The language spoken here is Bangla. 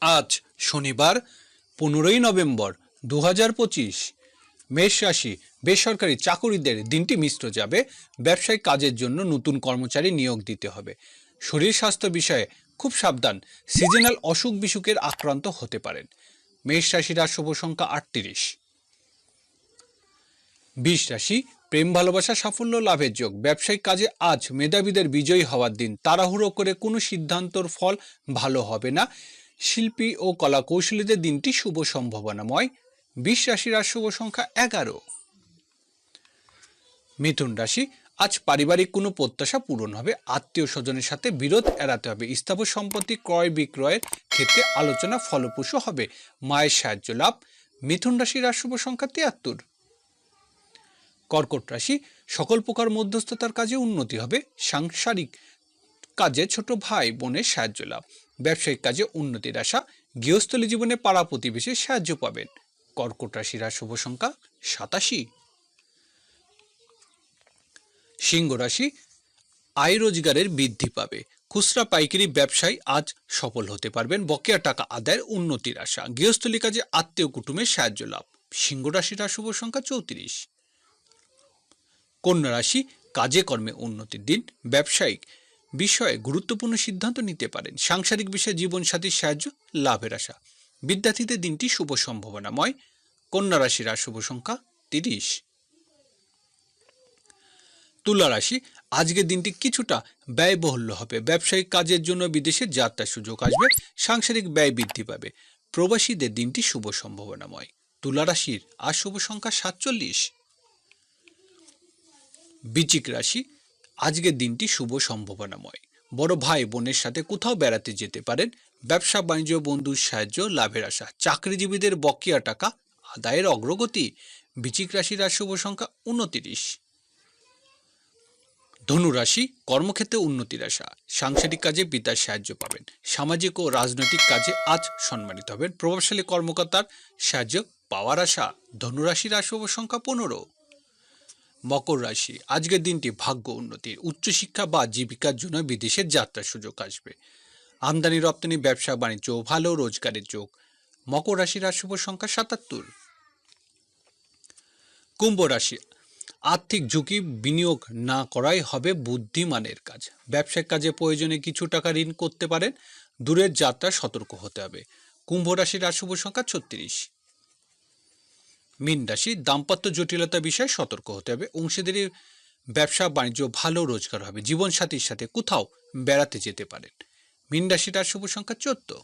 আজ শনিবার, পনেরোই নভেম্বর দু হাজার পঁচিশ। মেষ রাশি, বেসরকারি চাকুরিদের দিনটি মিশ্র যাবে। ব্যবসায়িক কাজের জন্য নতুন কর্মচারী নিয়োগ দিতে হবে। শরীর স্বাস্থ্য বিষয়ে খুব সাবধান, সিজনাল অসুখ বিসুখের আক্রান্ত হতে পারেন। মেষ রাশির শুভ সংখ্যা আটত্রিশ। বিষ রাশি, প্রেম, ভালোবাসা, সাফল্য, লাভের যোগ। ব্যবসায়িক কাজে আজ মেধাবীদের বিজয়ী হওয়ার দিন। তাড়াহুড়ো করে কোনো সিদ্ধান্তর ফল ভালো হবে না। শিল্পী ও কলা কৌশলীদের দিনটি শুভ সম্ভাবনাময়। বিষ রাশির শুভ সংখ্যা এগারো। মিথুন রাশি, আজ পারিবারিক কোনো প্রত্যাশা পূরণ হবে। আত্মীয় স্বজনের সাথে বিরোধ এড়াতে হবে। স্থাবর সম্পত্তি ক্রয় বিক্রয়ের ক্ষেত্রে আলোচনা ফলপ্রসূ হবে। মায়ের সাহায্য লাভ। মিথুন রাশির আর শুভ সংখ্যা তিয়াত্তর। কর্কট রাশি, সকল প্রকার মধ্যস্থতার কাজে উন্নতি হবে। সাংসারিক কাজে ছোট ভাই বোনের সাহায্য লাভ। ব্যবসায়িক কাজে উন্নতির আশা। গৃহস্থলী জীবনে পাড়া প্রতিবেশীর সাহায্য পাবেন। কর্কট রাশির শুভ সংখ্যা সাতাশি। সিংহ রাশি আয় রোজগারের বৃদ্ধি পাবে। খুচরা পাইকারি ব্যবসায় আজ সফল হতে পারবেন। বকেয়া টাকা আদায়ের উন্নতির আশা। গৃহস্থলী কাজে আত্মীয় কুটুমের সাহায্য লাভ। সিংহ রাশির শুভ সংখ্যা চৌত্রিশ। কন্যা রাশি কাজে কর্মে উন্নতির দিন। ব্যবসায়িক বিষয়ে গুরুত্বপূর্ণ সিদ্ধান্ত নিতে পারেন। সাংসারিক বিষয়ে জীবনসাথীর সাহায্য, লাভের আশা। বিদ্যার্থীদের দিনটি শুভ সম্ভাবনাময়। কন্যা রাশির শুভ সংখ্যা তিরিশ। তুলা রাশি, আজকের দিনটি কিছুটা ব্যয়বহুল্য হবে। ব্যবসায়িক কাজের জন্য বিদেশে যাত্রার সুযোগ আসবে, সাংসারিক ব্যয় বৃদ্ধি পাবে। প্রবাসীদের দিনটি শুভ সম্ভাবনাময়। তুলা রাশির আর শুভ সংখ্যা সাতচল্লিশ। বিচিক রাশি আজকের দিনটি শুভ সম্ভাবনাময়। বড় ভাই বোনের সাথে কোথাও বেড়াতে যেতে পারেন, ব্যবসা, বাণিজ্য বন্ধুর সাহায্য, লাভের আশা, চাকরিজীবীদের বকেয়া টাকা, আদায়ের অগ্রগতি বিচিক রাশির আর শুভ সংখ্যা উনতিরিশ। ধনুরাশি কর্মক্ষেত্রে উন্নতির আশা, সাংসারিক কাজে পিতার সাহায্য পাবেন, সামাজিক ও রাজনৈতিক কাজে আজ সম্মানিত হবেন, প্রভাবশালী কর্মকর্তার সাহায্য পাওয়ার আশা ধনুরাশির আর শুভ সংখ্যা পনেরো। মকর রাশি। আজকের দিনটি ভাগ্য উন্নতির, উচ্চশিক্ষা বা জীবিকার জন্য বিদেশের যাত্রার সুযোগ আসবে। আমদানি রপ্তানি, ব্যবসা বাণিজ্য, ভালো রোজগারের যোগ। মকর রাশির শুভ সংখ্যা সাতাত্তর। কুম্ভ রাশি। আর্থিক ঝুঁকি বিনিয়োগ না করাই হবে বুদ্ধিমানের কাজ। ব্যবসায়িক কাজে প্রয়োজনে কিছু টাকা ঋণ করতে পারেন। দূরের যাত্রা সতর্ক হতে হবে। কুম্ভ রাশির শুভ সংখ্যা ছত্রিশ। মীন রাশি, দাম্পত্য জটিলতা বিষয়ে সতর্ক হতে হবে। অংশীদারি ব্যবসা, বাণিজ্য, ভালো রোজগার হবে। জীবনসাথীর সাথে কোথাও বেড়াতে যেতে পারেন। মিন রাশিটার শুভ সংখ্যা চোদ্দ।